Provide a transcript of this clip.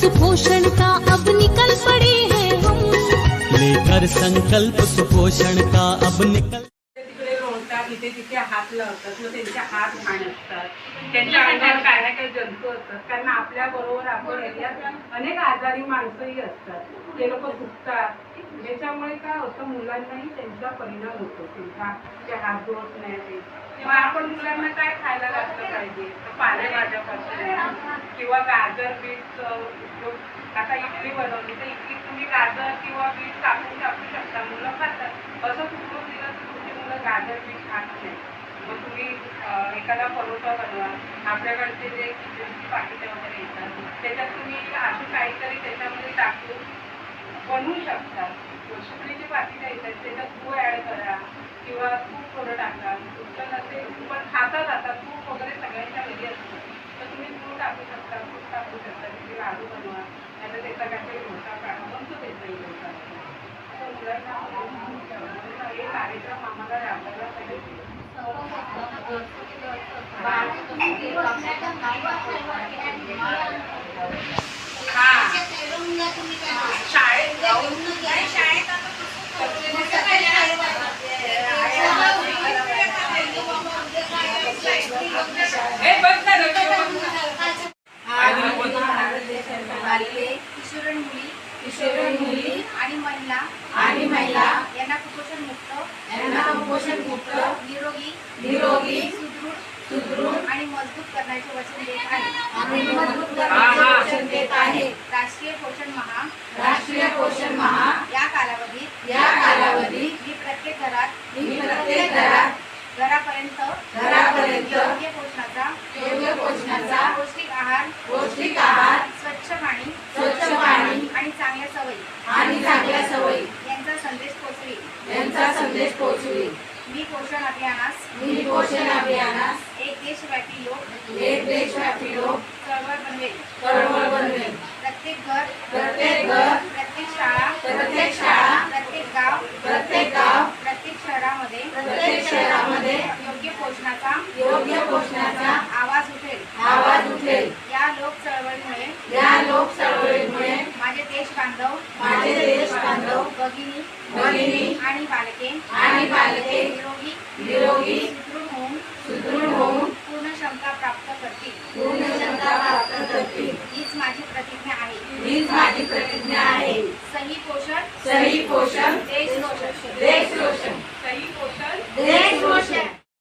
सुपोषण का अब निकल पड़े हैं हम। लेकर संकल्प सुपोषण का अब निकल हाथ लोळतात इथे तिथे हात लावतात मग त्यांचे हात घाण असतात. त्यांच्या अंगावर काय जंतू असतात. कारण आपल्या बरोबर आपण एरियात अनेक आजारी माणसंही असतात. ते लोक दुखतात. त्याच्यामुळे काय होतं मुलांनाही त्यांचा परिणाम होतो. त्यांचा ते हात धुवत नाही ते आपण मुलांना काय खायला घातलं पाहिजे? तर पालेभाज्यापासून किंवा गाजर बीट आता इडली बनवली तर इडलीत तुम्ही गाजर किंवा बीट टाकून टाकू शकता. मुलं खातात. असं कुठून दिलं तर तुमची मुलं गाजर बीट खात नाही मग तुम्ही एखादा परोठा बनवा. आपल्याकडचे जे किचनची पाकिटं वगैरे येतात त्याच्यात तुम्ही असं काहीतरी त्याच्यामध्ये टाकून बनवू शकता. सुकळीची पाकिटं येतात त्याच्यात तूप ॲड करा किंवा तूप थोडं टाका. तुमचं नसेल पण खातात आता तूप वगैरे सगळ्यांच्या घरी असतं. तर तुम्ही तूप टाकू शकता तूप टाकू शकता तिथे लाडू बनवा. नाहीतर त्याचा काहीतरी मोठा काढा बनतो त्याचा डोसा तर मुलांना हे कार्यक्रम आम्हाला राबवायला पाहिजे आणि महिला आणि महिला यांना कुपोषण मुक्त यांना कुपोषण मुक्त निरोगी निरोगी सुदृढ सुदृढ आणि मजबूत करण्याचे वचन देत आहे. आणि मजबूत करण्याचे वचन देत आहे. राष्ट्रीय पोषण महा. राष्ट्रीय पोषण महा. या कालावधीत या कालावधीत मी प्रत्येक घरात मी प्रत्येक घरात घरापर्यंत घरापर्यंत योग्य पोषणाचा योग्य पोषणाचा पौष्टिक आहार पौष्टिक आहार स्वच्छ पाणी स्वच्छ पाणी आणि चांगल्या सवयी. आणि चांगल्या सवयी. यांचा संदेश पोचवी. यांचा संदेश पोचवी. मी पोषण अभियानास मी पोषण अभियानास देशव्यापी लोक एक देशव्यापी चळवळ बनवेल चळवळ बनवेल प्रत्येक घर प्रत्येक घर प्रत्येक शाळा प्रत्येक शाळा प्रत्येक गाव प्रत्येक गाव प्रत्येक शहरामध्ये प्रत्येक शहरामध्ये योग्य पोषणाचा योग्य पोषणाचा आवाज उठेल. आवाज उठेल. या लोक चळवळीमुळे या लोक चळवळीमुळे माझे देश बांधव माझे देश बांधव भगिनी भगिनी आणि बालके आणि बालके हीच माझी प्रतिज्ञा आहे. हीच माझी प्रतिज्ञा आहे. सही पोषण सही पोषण देश रोषण देश रोषण सही पोषण देश